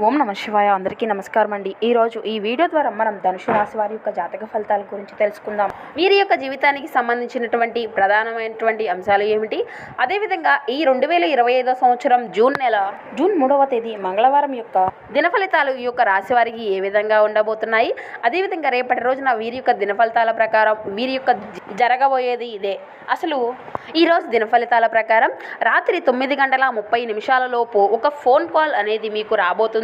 ఓం నమ శివాయ. అందరికీ నమస్కారం అండి. ఈరోజు ఈ వీడియో ద్వారా మనం ధనుసు రాశి వారి యొక్క జాతక ఫలితాల గురించి తెలుసుకుందాం. వీరి యొక్క జీవితానికి సంబంధించినటువంటి ప్రధానమైనటువంటి అంశాలు ఏమిటి? అదేవిధంగా ఈ రెండు వేల ఇరవై ఐదో సంవత్సరం జూన్ నెల జూన్ మూడవ తేదీ మంగళవారం యొక్క దిన ఫలితాలు ఈ యొక్క రాశి వారికి ఏ విధంగా ఉండబోతున్నాయి? అదేవిధంగా రేపటి రోజున వీరి యొక్క దిన ఫలితాల ప్రకారం వీరి యొక్క జరగబోయేది ఇదే. అసలు ఈరోజు దిన ఫలితాల ప్రకారం రాత్రి తొమ్మిది గంటల ముప్పై నిమిషాల లోపు ఒక ఫోన్ కాల్ అనేది మీకు రాబోతుంది.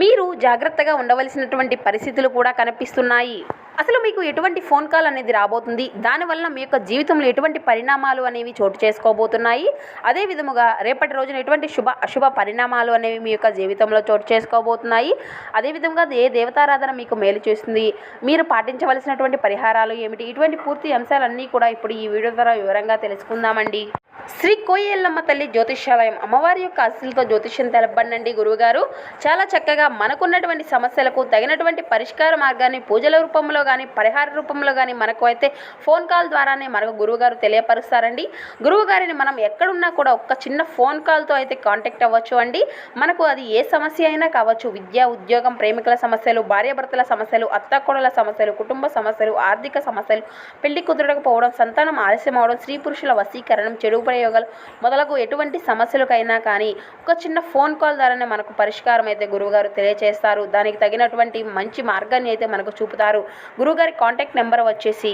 మీరు జాగ్రత్తగా ఉండవలసినటువంటి పరిస్థితులు కూడా కనిపిస్తున్నాయి. అసలు మీకు ఎటువంటి ఫోన్ కాల్ అనేది రాబోతుంది? దానివల్ల మీ యొక్క జీవితంలో ఎటువంటి పరిణామాలు అనేవి చోటు చేసుకోబోతున్నాయి? అదే విధముగా రేపటి రోజున ఎటువంటి శుభ అశుభ పరిణామాలు అనేవి మీ యొక్క జీవితంలో చోటు చేసుకోబోతున్నాయి? అదే విధంగా ఏ దేవతారాధన మీకు మేలు చేస్తుంది? మీరు పాటించవలసినటువంటి పరిహారాలు ఏమిటి? ఇటువంటి పూర్తి అంశాలన్నీ కూడా ఇప్పుడు ఈ వీడియో ద్వారా వివరంగా తెలుసుకుందామండి. శ్రీ కోయెల్లమ్మ తల్లి జ్యోతిష్యాలయం అమ్మవారి యొక్క ఆశీలతో జ్యోతిష్యం తెలపండి గురువుగారు. చాలా చక్కగా మనకున్నటువంటి సమస్యలకు తగినటువంటి పరిష్కార మార్గాన్ని పూజల రూపంలో కానీ పరిహార రూపంలో కానీ మనకు అయితే ఫోన్ కాల్ ద్వారానే మనకు గురువుగారు తెలియపరుస్తారండి. గురువుగారిని మనం ఎక్కడున్నా కూడా ఒక్క చిన్న ఫోన్ కాల్తో అయితే కాంటాక్ట్ అవ్వచ్చు అండి. మనకు అది ఏ సమస్య అయినా కావచ్చు విద్య ఉద్యోగం ప్రేమికుల సమస్యలు భార్యాభర్తల సమస్యలు అత్తకోడల సమస్యలు కుటుంబ సమస్యలు ఆర్థిక సమస్యలు పెళ్ళి కుదరకపోవడం సంతానం ఆలస్యం అవడం స్త్రీ పురుషుల వశీకరణం చెడు ప్రయోగాలు మొదలగు ఎటువంటి సమస్యలకైనా కానీ ఒక చిన్న ఫోన్ కాల్ ద్వారానే మనకు పరిష్కారం అయితే గురువుగారు తెలియజేస్తారు దానికి తగినటువంటి మంచి మార్గాన్ని అయితే మనకు చూపుతారు. గురువుగారి కాంటాక్ట్ నెంబర్ వచ్చేసి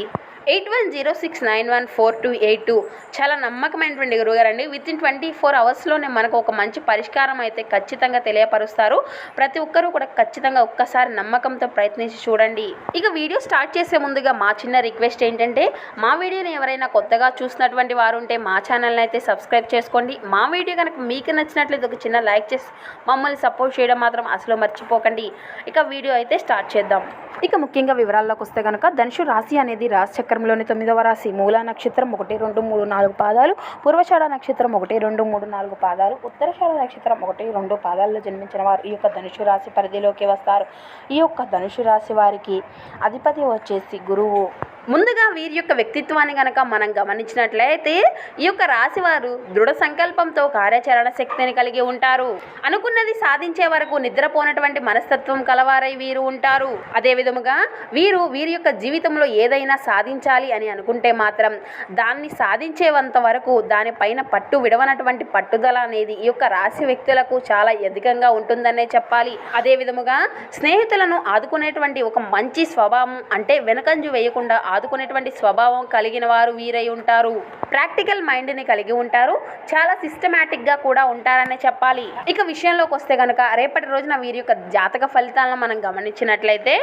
eight one zero six nine one four two eight two. చాలా నమ్మకమైనటువంటి గురువుగారు అండి విత్ ఇన్ ట్వంటీ ఫోర్ అవర్స్లోనే మనకు ఒక మంచి పరిష్కారం అయితే ఖచ్చితంగా తెలియపరుస్తారు. ప్రతి ఒక్కరూ కూడా ఖచ్చితంగా ఒక్కసారి నమ్మకంతో ప్రయత్నించి చూడండి. ఇక వీడియో స్టార్ట్ చేసే ముందుగా మా చిన్న రిక్వెస్ట్ ఏంటంటే మా వీడియోని ఎవరైనా కొత్తగా చూసినటువంటి వారు ఉంటే మా ఛానల్ని అయితే సబ్స్క్రైబ్ చేసుకోండి. మా వీడియో కనుక మీకు నచ్చినట్లయితే ఒక చిన్న లైక్ చేసి మమ్మల్ని సపోర్ట్ చేయడం మాత్రం అసలు మర్చిపోకండి. ఇక వీడియో అయితే స్టార్ట్ చేద్దాం. ఇక ముఖ్యంగా వివరాల్లోకి వస్తే కనుక ధనుషు రాశి అనేది రాశి చక్రంలోని తొమ్మిదవ రాశి. మూలా నక్షత్రం ఒకటి రెండు మూడు నాలుగు పాదాలు. పూర్వషాఢ నక్షత్రం ఒకటి రెండు మూడు నాలుగు పాదాలు. ఉత్తరషాఢ నక్షత్రం ఒకటి రెండు పాదాల్లో జన్మించిన వారు ఈ యొక్క ధనుషు రాశి పరిధిలోకి వస్తారు. ఈ యొక్క ధనుషు రాశి వారికి అధిపతి వచ్చేసి గురువు. ముందుగా వీరి యొక్క వ్యక్తిత్వాన్ని గనక మనం గమనించినట్లయితే ఈ యొక్క రాశి వారు దృఢ సంకల్పంతో కార్యాచరణ శక్తిని కలిగి ఉంటారు. అనుకున్నది సాధించే వరకు నిద్రపోనటువంటి మనస్తత్వం కలవారై వీరు ఉంటారు. అదే విధముగా వీరు వీరి యొక్క జీవితంలో ఏదైనా సాధించాలి అని అనుకుంటే మాత్రం దాన్ని సాధించేంత వరకు దానిపైన పట్టు విడవనటువంటి పట్టుదల అనేది ఈ యొక్క రాశి వ్యక్తులకు చాలా అధికంగా ఉంటుందనే చెప్పాలి. అదే విధముగా స్నేహితులను ఆదుకునేటువంటి ఒక మంచి స్వభావం అంటే వెనకంజు వేయకుండా ఆదుకునేటువంటి స్వభావం కలిగిన వారు వీరై ఉంటారు. ప్రాక్టికల్ మైండ్ని కలిగి ఉంటారు. చాలా సిస్టమేటిక్గా కూడా ఉంటారనే చెప్పాలి. ఇక విషయంలోకి వస్తే కనుక రేపటి రోజున వీరి యొక్క జాతక ఫలితాలను మనం గమనించినట్లయితే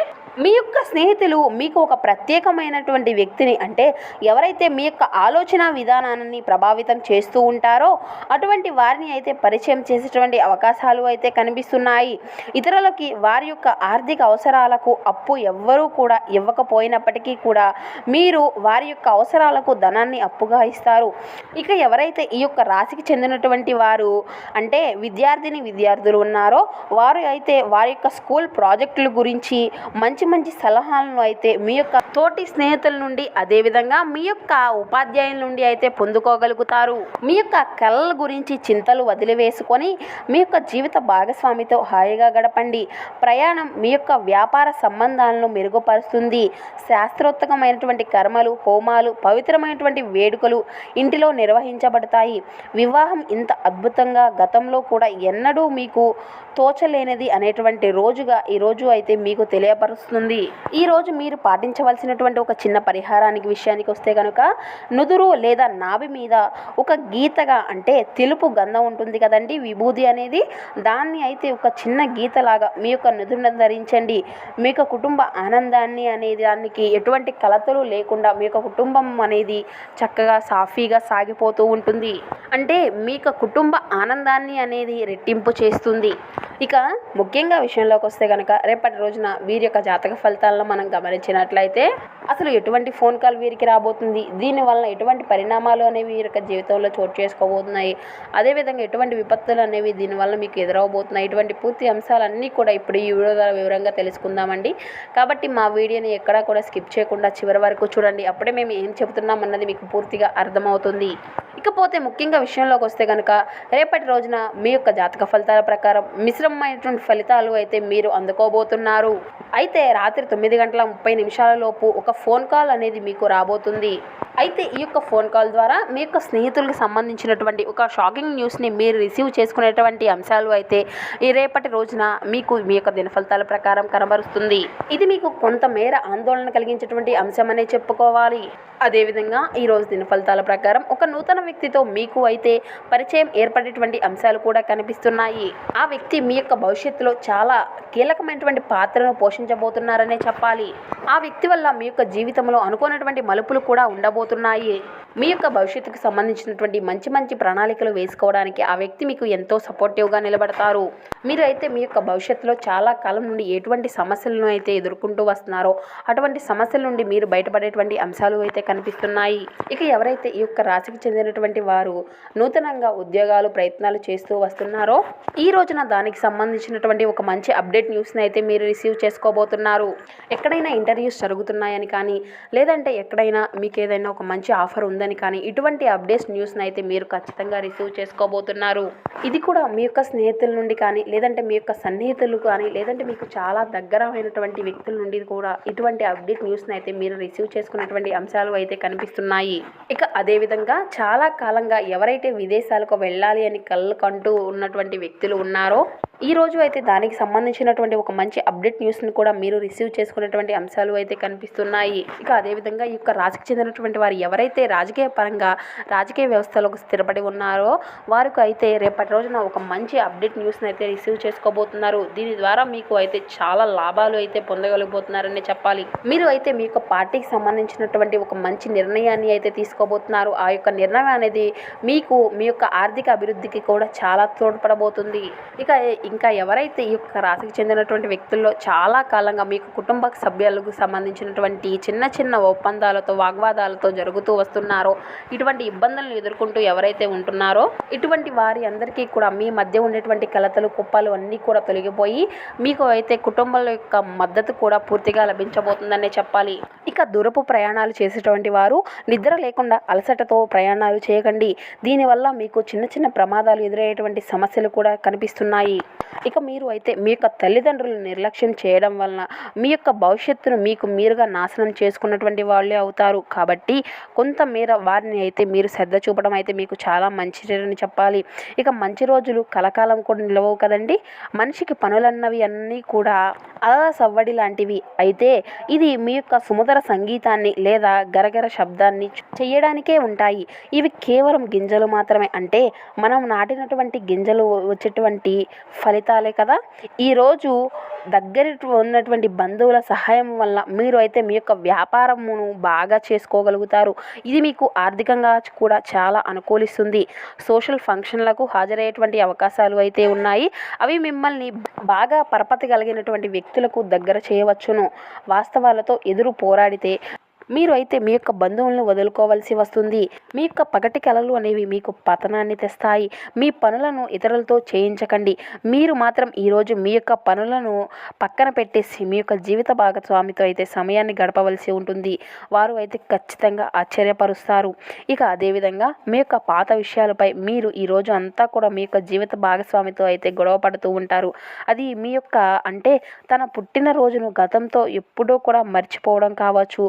మీ యొక్క స్నేహితులు మీకు ఒక ప్రత్యేకమైనటువంటి వ్యక్తిని అంటే ఎవరైతే మీ యొక్క ఆలోచన విధానాన్ని ప్రభావితం చేస్తూ ఉంటారో అటువంటి వారిని అయితే పరిచయం చేసేటువంటి అవకాశాలు అయితే కనిపిస్తున్నాయి. ఇతరులకి వారి యొక్క ఆర్థిక అవసరాలకు అప్పు ఎవ్వరూ కూడా ఇవ్వకపోయినప్పటికీ కూడా మీరు వారి యొక్క అవసరాలకు ధనాన్ని అప్పుగా ఇస్తారు. ఇక ఎవరైతే ఈ యొక్క రాశికి చెందినటువంటి వారు అంటే విద్యార్థిని విద్యార్థులు ఉన్నారో వారు అయితే వారి యొక్క స్కూల్ ప్రాజెక్టుల గురించి మంచి మంచి సలహాలను అయితే మీ యొక్క తోటి స్నేహితుల నుండి అదేవిధంగా మీ యొక్క ఉపాధ్యాయుల నుండి అయితే పొందుకోగలుగుతారు. మీ యొక్క కళల గురించి చింతలు వదిలివేసుకొని మీ యొక్క జీవిత భాగస్వామితో హాయిగా గడపండి. ప్రయాణం మీ యొక్క వ్యాపార సంబంధాలను మెరుగుపరుస్తుంది. శాస్త్రోత్తకమైన పవిత్రమైనటువంటి కర్మలు హోమాలు పవిత్రమైనటువంటి వేడుకలు ఇంటిలో నిర్వహించబడతాయి. వివాహం ఇంత అద్భుతంగా గతంలో కూడా ఎన్నడూ మీకు తోచలేనిది అనేటువంటి రోజుగా ఈ రోజు అయితే మీకు తెలియపరుస్తుంది. ఈ రోజు మీరు పాటించవలసినటువంటి ఒక చిన్న పరిహారానికి విషయానికి వస్తే కనుక నుదురు లేదా నాభి మీద ఒక గీతగా అంటే తెలుపు గంధం ఉంటుంది కదండి విభూది అనేది. దాన్ని అయితే ఒక చిన్న గీతలాగా మీ యొక్క నుదురును ధరించండి. మీ యొక్క కుటుంబ ఆనందాన్ని అనేది దానికి ఎటువంటి బాధలు లేకుండా మీ యొక్క కుటుంబం అనేది చక్కగా సాఫీగా సాగిపోతూ ఉంటుంది. అంటే మీ యొక్క కుటుంబ ఆనందాన్ని అనేది రెట్టింపు చేస్తుంది. ఇక ముఖ్యంగా విషయంలోకి వస్తే కనుక రేపటి రోజున వీరి యొక్క జాతక ఫలితాలను మనం గమనించినట్లయితే అసలు ఎటువంటి ఫోన్ కాల్ వీరికి రాబోతుంది? దీనివల్ల ఎటువంటి పరిణామాలు అనేవి వీరి యొక్క జీవితంలో చోటు చేసుకోబోతున్నాయి? అదేవిధంగా ఎటువంటి విపత్తులు అనేవి దీనివల్ల మీకు ఎదురవబోతున్నాయి? ఇటువంటి పూర్తి అంశాలన్నీ కూడా ఇప్పుడు ఈ వీడియో ద్వారా వివరంగా తెలుసుకుందామండి. కాబట్టి మా వీడియోని ఎక్కడా కూడా స్కిప్ చేయకుండా చివరి వరకు చూడండి. అప్పుడే మేము ఏం చెబుతున్నాం అన్నది మీకు పూర్తిగా అర్థమవుతుంది. ఇకపోతే ముఖ్యంగా విషయంలోకి వస్తే కనుక రేపటి రోజున మీ యొక్క జాతక ఫలితాల ప్రకారం మిశ్రమమైనటువంటి ఫలితాలు అయితే మీరు అందుకోబోతున్నారు. అయితే రాత్రి తొమ్మిది గంటల ముప్పై నిమిషాల లోపు ఒక ఫోన్ కాల్ అనేది మీకు రాబోతుంది. అయితే ఈ యొక్క ఫోన్ కాల్ ద్వారా మీ యొక్క స్నేహితులకు సంబంధించినటువంటి ఒక షాకింగ్ న్యూస్ని మీరు రిసీవ్ చేసుకునేటువంటి అంశాలు అయితే ఈ రేపటి రోజున మీకు మీ యొక్క దినఫలితాల ప్రకారం కనబరుస్తుంది. ఇది మీకు కొంతమేర ఆందోళన కలిగించేటువంటి అంశం అనే చెప్పుకోవాలి. అదేవిధంగా ఈరోజు దినఫలితాల ప్రకారం ఒక నూతన వ్యక్తితో మీకు అయితే పరిచయం ఏర్పడేటువంటి అంశాలు కూడా కనిపిస్తున్నాయి. ఆ వ్యక్తి మీ యొక్క భవిష్యత్తులో చాలా కీలకమైనటువంటి పాత్రను పోషించబోతున్నారనే చెప్పాలి. ఆ వ్యక్తి వల్ల మీ యొక్క జీవితంలో అనుకోనటువంటి మలుపులు కూడా ఉండబోతున్నాయి మీ యొక్క భవిష్యత్తుకు సంబంధించినటువంటి మంచి మంచి ప్రణాళికలు వేసుకోవడానికి ఆ వ్యక్తి మీకు ఎంతో సపోర్టివ్గా నిలబడతారు. మీరు అయితే మీ యొక్క భవిష్యత్తులో చాలా కాలం నుండి ఎటువంటి సమస్యలను అయితే ఎదుర్కొంటూ వస్తున్నారో అటువంటి సమస్యల నుండి మీరు బయటపడేటువంటి అంశాలు అయితే కనిపిస్తున్నాయి. ఇక ఎవరైతే ఈ యొక్క రాశికి చెందినటువంటి వారు నూతనంగా ఉద్యోగాలు ప్రయత్నాలు చేస్తూ వస్తున్నారో ఈ రోజున దానికి సంబంధించినటువంటి ఒక మంచి అప్డేట్ న్యూస్ని అయితే మీరు రిసీవ్ చేసుకోబోతున్నారు. ఎక్కడైనా ఇంటర్వ్యూస్ జరుగుతున్నాయని కానీ లేదంటే ఎక్కడైనా మీకు ఏదైనా ఒక మంచి ఆఫర్ ఉందని కానీ ఇటువంటి అప్డేట్స్ న్యూస్ని అయితే మీరు ఖచ్చితంగా రిసీవ్ చేసుకోబోతున్నారు. ఇది కూడా మీ యొక్క స్నేహితుల నుండి కానీ లేదంటే మీ యొక్క సన్నిహితులు కానీ లేదంటే మీకు చాలా దగ్గరమైనటువంటి వ్యక్తుల నుండి కూడా ఇటువంటి అప్డేట్ న్యూస్ని అయితే మీరు రిసీవ్ చేసుకున్నటువంటి అంశాలు అయితే కనిపిస్తున్నాయి. ఇక అదేవిధంగా చాలా కాలంగా ఎవరైతే విదేశాలకు వెళ్ళాలి అని కళ్ళు కంటూ ఉన్నటువంటి వ్యక్తులు ఉన్నారో ఈ రోజు అయితే దానికి సంబంధించినటువంటి ఒక మంచి అప్డేట్ న్యూస్ని కూడా మీరు రిసీవ్ చేసుకునేటువంటి అంశాలు అయితే కనిపిస్తున్నాయి. ఇక అదేవిధంగా ఈ యొక్క రాజకీయ చెందినటువంటి వారు ఎవరైతే రాజకీయ పరంగా రాజకీయ వ్యవస్థలకు స్థిరపడి ఉన్నారో వారికి అయితే రేపటి రోజున ఒక మంచి అప్డేట్ న్యూస్ని అయితే రిసీవ్ చేసుకోబోతున్నారు. దీని ద్వారా మీకు అయితే చాలా లాభాలు అయితే పొందగలిగిపోతున్నారని చెప్పాలి. మీరు అయితే మీ యొక్క పార్టీకి సంబంధించినటువంటి ఒక మంచి నిర్ణయాన్ని అయితే తీసుకోబోతున్నారు. ఆ యొక్క నిర్ణయం అనేది మీకు మీ యొక్క ఆర్థిక అభివృద్ధికి కూడా చాలా తోడ్పడబోతుంది. ఇక ఇంకా ఎవరైతే ఈ యొక్క రాశికి చెందినటువంటి వ్యక్తుల్లో చాలా కాలంగా మీకు కుటుంబ సభ్యులకు సంబంధించినటువంటి చిన్న చిన్న ఒప్పందాలతో వాగ్వాదాలతో జరుగుతూ వస్తున్నారో ఇటువంటి ఇబ్బందులను ఎదుర్కొంటూ ఎవరైతే ఉంటున్నారో ఇటువంటి వారి అందరికీ కూడా మీ మధ్య ఉండేటువంటి కలతలు కుప్పలు అన్నీ కూడా తొలగిపోయి మీకు అయితే కుటుంబాల యొక్క మద్దతు కూడా పూర్తిగా లభించబోతుందనే చెప్పాలి. ఇక దూరపు ప్రయాణాలు చేసేటువంటి వారు నిద్ర లేకుండా అలసటతో ప్రయాణాలు చేయకండి. దీనివల్ల మీకు చిన్న చిన్న ప్రమాదాలు ఎదురయ్యేటువంటి సమస్యలు కూడా కనిపిస్తున్నాయి. ఇక మీరు అయితే మీ యొక్క తల్లిదండ్రులు నిర్లక్ష్యం చేయడం వలన మీ యొక్క భవిష్యత్తును మీకు మీరుగా నాశనం చేసుకున్నటువంటి వాళ్ళే అవుతారు. కాబట్టి కొంతమేర వారిని అయితే మీరు శ్రద్ధ చూపడం అయితే మీకు చాలా మంచిదని చెప్పాలి. ఇక మంచి రోజులు కలకాలం కూడా నిలవవు కదండి. మనిషికి పనులన్నవి అన్నీ కూడా అలా సవ్వడి లాంటివి. అయితే ఇది మీ యొక్క సుమధుర సంగీతాన్ని లేదా గరగర శబ్దాన్ని చేయడానికే ఉంటాయి. ఇవి కేవలం గింజలు మాత్రమే. అంటే మనం నాటినటువంటి గింజలు వచ్చేటువంటి ఫలితాలే కదా? ఈరోజు దగ్గర ఉన్నటువంటి బంధువుల సహాయం వల్ల మీరు అయితే మీ యొక్క వ్యాపారమును బాగా చేసుకోగలుగుతారు. ఇది మీకు ఆర్థికంగా కూడా చాలా అనుకూలిస్తుంది. సోషల్ ఫంక్షన్లకు హాజరయ్యేటువంటి అవకాశాలు అయితే ఉన్నాయి. అవి మిమ్మల్ని బాగా పరపతి కలిగినటువంటి వ్యక్తులకు దగ్గర చేయవచ్చును. వాస్తవాలతో ఎదురు పోరాడితే మీరు అయితే మీ యొక్క బంధువులను వదులుకోవాల్సి వస్తుంది. మీ యొక్క పగటి కలలు అనేవి మీకు పతనాన్ని తెస్తాయి. మీ పనులను ఇతరులతో చేయించకండి. మీరు మాత్రం ఈరోజు మీ యొక్క పనులను పక్కన పెట్టేసి మీ యొక్క జీవిత భాగస్వామితో అయితే సమయాన్ని గడపవలసి ఉంటుంది. వారు అయితే ఖచ్చితంగా ఆశ్చర్యపరుస్తారు. ఇక అదేవిధంగా మీ యొక్క పాత విషయాలపై మీరు ఈరోజు అంతా కూడా మీ యొక్క జీవిత భాగస్వామితో అయితే గొడవ పడుతూ ఉంటారు. అది మీ యొక్క అంటే తన పుట్టినరోజును గతంతో ఎప్పుడూ కూడా మర్చిపోవడం కావచ్చు.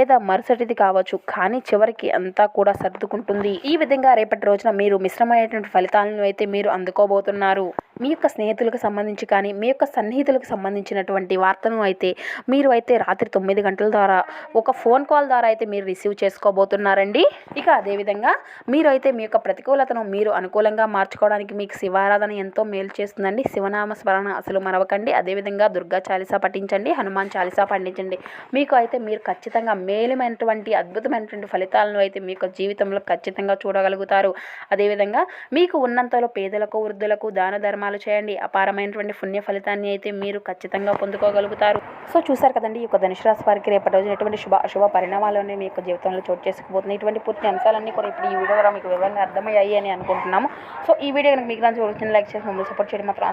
లేదా మరుసటిది కావచ్చు కానీ చివరికి అంతా కూడా సర్దుకుంటుంది. ఈ విధంగా రేపటి రోజున మీరు మిశ్రమైనటువంటి ఫలితాలను అయితే మీరు అందుకోబోతున్నారు. మీ యొక్క స్నేహితులకు సంబంధించి కానీ మీ యొక్క సన్నిహితులకు సంబంధించినటువంటి వార్తను అయితే మీరు అయితే రాత్రి తొమ్మిది గంటల ద్వారా ఒక ఫోన్ కాల్ ద్వారా అయితే మీరు రిసీవ్ చేసుకోబోతున్నారండి. ఇక అదేవిధంగా మీరు అయితే మీ యొక్క ప్రతికూలతను మీరు అనుకూలంగా మార్చుకోవడానికి మీకు శివారాధన ఎంతో మేలు చేస్తుందండి. శివనామ స్మరణ అసలు మరవకండి. అదేవిధంగా దుర్గా చాలీసా పఠించండి హనుమాన్ చాలీసా పండించండి. మీకు అయితే మీరు ఖచ్చితంగా మేలమైనటువంటి అద్భుతమైనటువంటి ఫలితాలను అయితే మీ యొక్క జీవితంలో ఖచ్చితంగా చూడగలుగుతారు. అదేవిధంగా మీకు ఉన్నంతలో పేదలకు వృద్ధులకు దాన ధర్మాలు చేయండి. అపారమైనటువంటి పుణ్య ఫలితాన్ని అయితే మీరు ఖచ్చితంగా పొందుకోగలుగుతారు. సో చూసారు కదండి ఈ యొక్క ధనుసు రాశి వారికి రేపటి రోజున ఎటువంటి శుభ అశుభ పరిణామాలు మీ యొక్క జీవితంలో చోటు చేసుకుపోతున్న ఇటువంటి పూర్తి అంశాలన్నీ కూడా ఇప్పుడు ఈ వీడియో ద్వారా మీకు వివరంగా అర్థమయ్యాయి అని అనుకుంటున్నాము. సో ఈ వీడియో కనుక మీకు నచ్చి లైక్ చేసి మమ్మల్ని సపోర్ట్ చేయడం మాత్రం